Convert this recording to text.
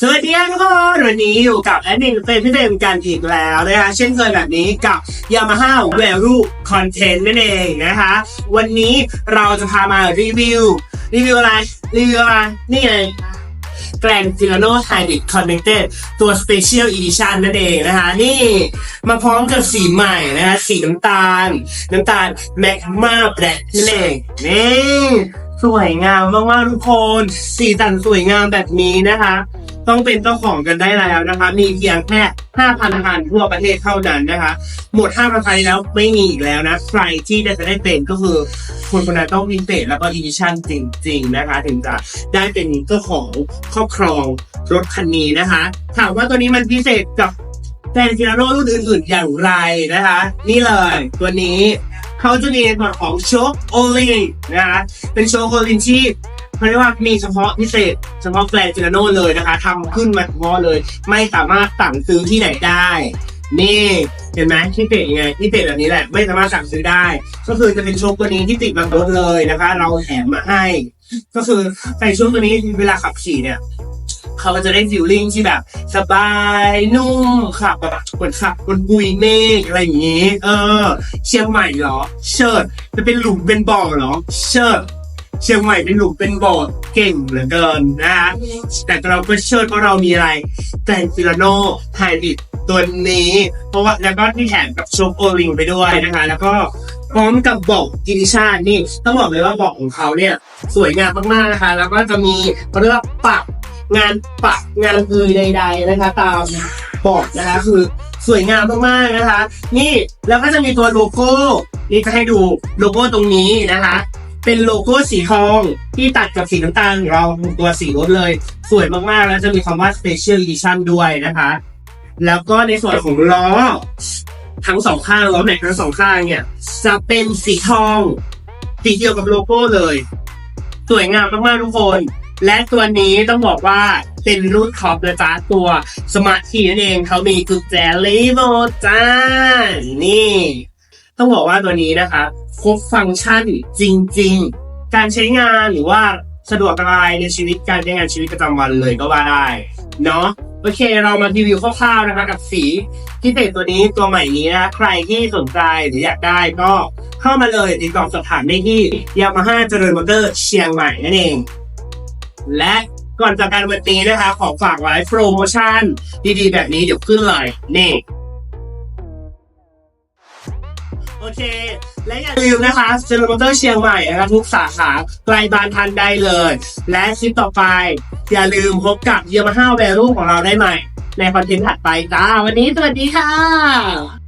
สวัสดีทุกคนวันนี้อยู่กับแอดมินเป็นพี่เต็มกันอีกแล้วนะคะเช่นเคยแบบนี้กับ Yamaha Value Content นั่นเองนะคะ วันนี้เราจะพามารีวิว รีวิวอะไร รีวิวอะไร นี่ไง Grand Filano Hybrid Connected ตัว Special Edition นั่นเองนะคะ นี่มาพร้อมกับสีใหม่นะคะสีน้ำตาล น้ำตาล Magma Black นั่นเองนี่สวยงามมากๆทุกคน สีสันสวยงามแบบนี้นะคะ ต้องเป็นเจ้าของกันได้แล้วนะคะ มีเพียงแค่ 5,000คันทั่วประเทศเท่านั้นนะคะ หมด 5,000คันแล้วไม่มีอีกแล้วนะ ใครที่จะได้เป็นก็คือคนคนนั้นต้องวิเตจแล้วก็อีดิชั่นจริง ๆนะคะ ถึงจะได้เป็นเจ้าของครอบครองรถคันนี้นะคะ ถามว่าตัวนี้มันพิเศษกับแฟนฟิลาโนรุ่นอื่นๆอย่างไรนะคะ นี่เลยตัวนี้เขาจะมีในส่วนของโชคโอลิงนะคะเป็นโชคโอลิงที่ เขาเรียกว่ามีเฉพาะพิเศษ เฉพาะแกรนฟิลาโนเลยนะคะทำขึ้นมาเฉพาะเลย ไม่สามารถสั่งซื้อที่ไหนได้ นี่เห็นไหมที่ติดยังไงที่ติดแบบนี้แหละ ไม่สามารถสั่งซื้อได้ ก็คือจะเป็นโชคตัวนี้ที่ติดบนรถเลยนะคะ เราแถมมาให้ ก็คือใส่ช่วงตัวนี้เวลาขับขี่เนี่ยเขาก็จะได้ฟิลลิ่งที่แบบ สบายนุ่มขับแบบเหมือนขับบนปุยเมฆอะไรอย่างนี้ เออ เชียงใหม่เหรอ เชิดจะเป็นหลุมเป็นบ่อเหรอ เชิด เชียงใหม่เป็นหลุมเป็นบ่อเก่งเหลือเกินนะฮะแต่เราก็เชิดเพราะเรามีอะไรแกรนฟิลาโนไฮบริดตัวนี้ เพราะว่าแล้วก็ที่แถมกับโชคโอลิงไปด้วยนะคะ แล้วก็พร้อมกับบอกกินิชาตินี่ต้องบอกเลยว่าบอกของเขาเนี่ย สวยงามมากๆนะคะ แล้วก็จะมีเรียกว่าปักงานปักงานคือใด ๆ นะคะ ตามบอกนะคะคือสวยงามมากๆนะคะ นี่แล้วก็จะมีตัวโลโก้นี่จะให้ดูโลโก้ตรงนี้นะคะ เป็นโลโก้สีทองที่ตัดกับสีน้ำตาลของเราตัวสีรถเลย สวยมากๆ แล้วจะมีคำว่า Special Edition ด้วยนะคะ แล้วก็ในส่วนของล้อ ทั้งสองข้างล้อแม็กทั้งสองข้างเนี่ย จะเป็นสีทอง สีเดียวกับโลโก้เลย สวยงามมากๆทุกคน และตัวนี้ต้องบอกว่าเป็นรุ่นท็อปนะจ๊ะตัวสมาร์ทคีนั่นเองเขามีกุญแจลีโมจ้านี่ ต้องบอกว่าตัวนี้นะคะครบฟังก์ชันจริง ๆ การใช้งานหรือว่าสะดวกสบายในชีวิตการใช้งานชีวิตประจำวันเลยก็ว่าได้เนาะโอเค เรามารีวิวคร่าวๆนะคะกับสีพิเศษตัวนี้ตัวใหม่นี้นะใครที่สนใจหรืออยากได้ก็เข้ามาเลยติดต่อสอบถามได้ที่ยามาฮ่าเจริญมอเตอร์เชียงใหม่นั่นเอง และก่อนจากการวันนี้นะคะ ขอฝากไว้โปรโมชั่นดีๆ แบบนี้เดี๋ยวขึ้นเลยนี่ โอเค และอย่าลืมนะคะเซนต์มอเตอร์เชียงใหม่นะคะทุกสาขาใกลบานทันได้เลย และคลิปต่อไป อย่าลืมพบกับเยมาฮ่าแวรูของเราได้ใหม่ ในคอนเทนต์ถัดไปจ้าวันนี้สวัสดีค่ะ